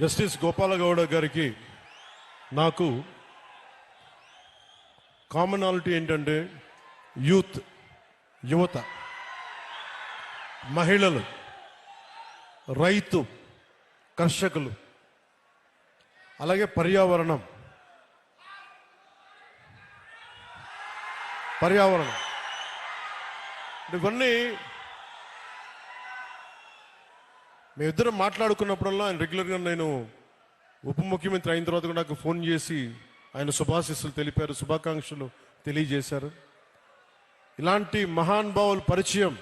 Justice Gopala Gowda గారికి నాకు commonality ఏంటంటే యూత్ యువత మహిళలు రైతు కర్షకులు అలాగే పర్యావరణం. పర్యావరణం. ఇవన్నీ మేమిద్దరం మాట్లాడుకున్నప్పుడల్లా ఆయన రెగ్యులర్గా నేను ఉప ముఖ్యమంత్రి అయిన తర్వాత కూడా నాకు ఫోన్ చేసి ఆయన శుభాశిస్సులు తెలిపారు శుభాకాంక్షలు తెలియజేశారు. ఇలాంటి మహానుభావుల పరిచయం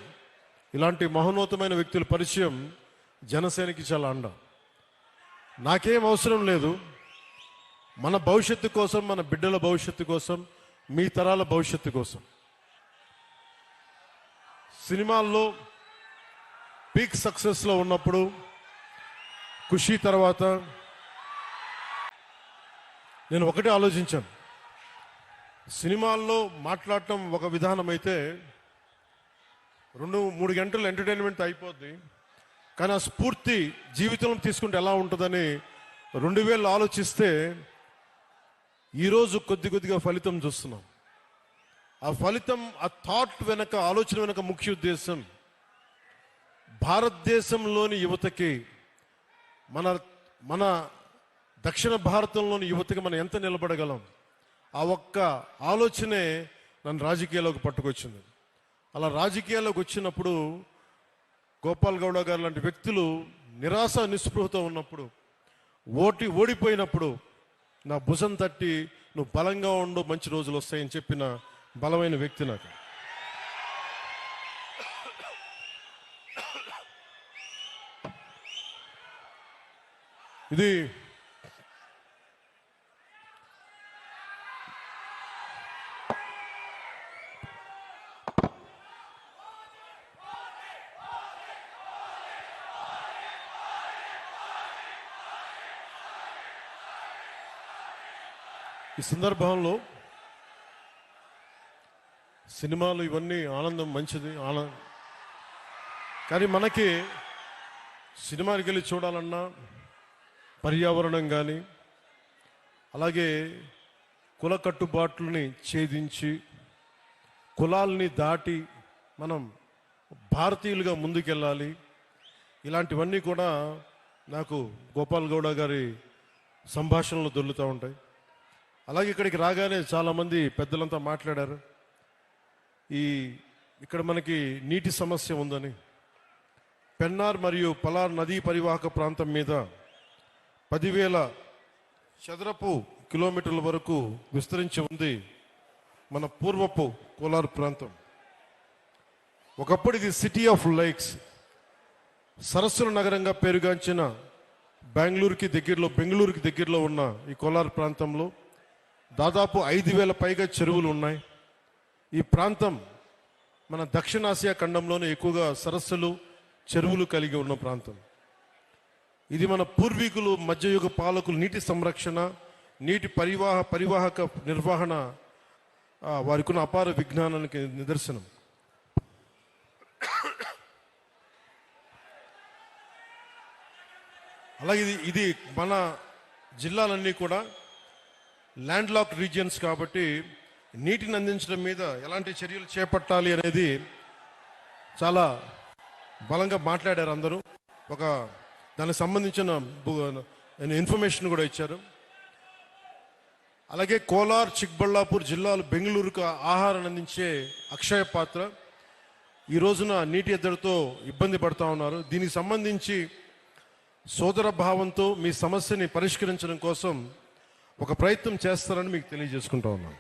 ఇలాంటి మహోన్నతమైన వ్యక్తుల పరిచయం జనసేనకి చాలా అండ. నాకేం అవసరం లేదు. మన భవిష్యత్తు కోసం మన బిడ్డల భవిష్యత్తు కోసం మీ తరాల భవిష్యత్తు కోసం. సినిమాల్లో పీక్ సక్సెస్లో ఉన్నప్పుడు ఖుషి తర్వాత నేను ఒకటే ఆలోచించాను. సినిమాల్లో మాట్లాడటం ఒక విధానం అయితే రెండు మూడు గంటలు ఎంటర్టైన్మెంట్ అయిపోద్ది. కానీ ఆ స్ఫూర్తి జీవితంలో తీసుకుంటే ఎలా ఉంటుందని రెండు వేలు ఆలోచిస్తే ఈరోజు కొద్ది కొద్దిగా ఫలితం చూస్తున్నాం. ఆ ఫలితం ఆ థాట్ వెనక ఆలోచన వెనక ముఖ్య ఉద్దేశం భారతదేశంలోని యువతకి మన మన దక్షిణ భారతంలోని యువతకి మనం ఎంత నిలబడగలం? ఆ ఒక్క ఆలోచనే నన్ను రాజకీయాల్లోకి పట్టుకొచ్చింది. అలా రాజకీయాల్లోకి వచ్చినప్పుడు గోపాల్ గౌడ గారు లాంటి వ్యక్తులు నిరాశ నిస్పృహతో ఉన్నప్పుడు ఓటి ఓడిపోయినప్పుడు నా భుజం తట్టి నువ్వు బలంగా ఉండు మంచి రోజులు వస్తాయని చెప్పిన బలమైన వ్యక్తి నాకు. ఇది. ఈ సందర్భంలో సినిమాలు ఇవన్నీ ఆనందం మంచిది ఆనందం కానీ మనకి సినిమాకి వెళ్ళి చూడాలన్నా పర్యావరణం కానీ అలాగే కుల కట్టుబాట్లని ఛేదించి కులాల్ని దాటి మనం భారతీయులుగా ముందుకెళ్ళాలి. ఇలాంటివన్నీ కూడా నాకు గోపాల్ గౌడ గారి సంభాషణలు దొల్లుతూ ఉంటాయి. అలాగే ఇక్కడికి రాగానే చాలామంది పెద్దలంతా మాట్లాడారు. ఈ ఇక్కడ మనకి నీటి సమస్య ఉందని. పెన్నార్ మరియు పలార్ నదీ పరివాహక ప్రాంతం మీద పదివేల చదరపు కిలోమీటర్ల వరకు విస్తరించి ఉంది మన పూర్వపు కోలార్ ప్రాంతం. ఒకప్పుడు ఇది సిటీ ఆఫ్ లైక్స్ సరస్సుల నగరంగా పేరుగాంచిన బెంగళూరుకి దగ్గరలో బెంగళూరుకి దగ్గరలో ఉన్న ఈ కోలార్ ప్రాంతంలో దాదాపు ఐదు వేల పైగా చెరువులు ఉన్నాయి. ఈ ప్రాంతం మన దక్షిణాసియా ఖండంలోనే ఎక్కువగా సరస్సులు చెరువులు కలిగి ఉన్న ప్రాంతం. ఇది మన పూర్వీకులు మధ్యయుగ పాలకులు నీటి సంరక్షణ నీటి పరివాహ పరివాహక నిర్వహణ వారికి ఉన్న అపార విజ్ఞానానికి నిదర్శనం. అలాగే ఇది ఇది మన జిల్లాలన్నీ కూడా ల్యాండ్ లాక్ రీజియన్స్ కాబట్టి నీటిని అందించడం మీద ఎలాంటి చర్యలు చేపట్టాలి అనేది చాలా బలంగా మాట్లాడారు అందరూ. ఒక దానికి సంబంధించిన ఇన్ఫర్మేషన్ కూడా ఇచ్చారు. అలాగే కోలార్ చిక్బళ్ళాపూర్ జిల్లాలు బెంగళూరుకు ఆహారం అందించే అక్షయ పాత్ర. ఈ రోజున నీటి ఎద్దడితో ఇబ్బంది పడతా ఉన్నారు. దీనికి సంబంధించి సోదర భావంతో మీ సమస్యని పరిష్కరించడం కోసం ఒక ప్రయత్నం చేస్తారని మీకు తెలియజేసుకుంటా ఉన్నాను.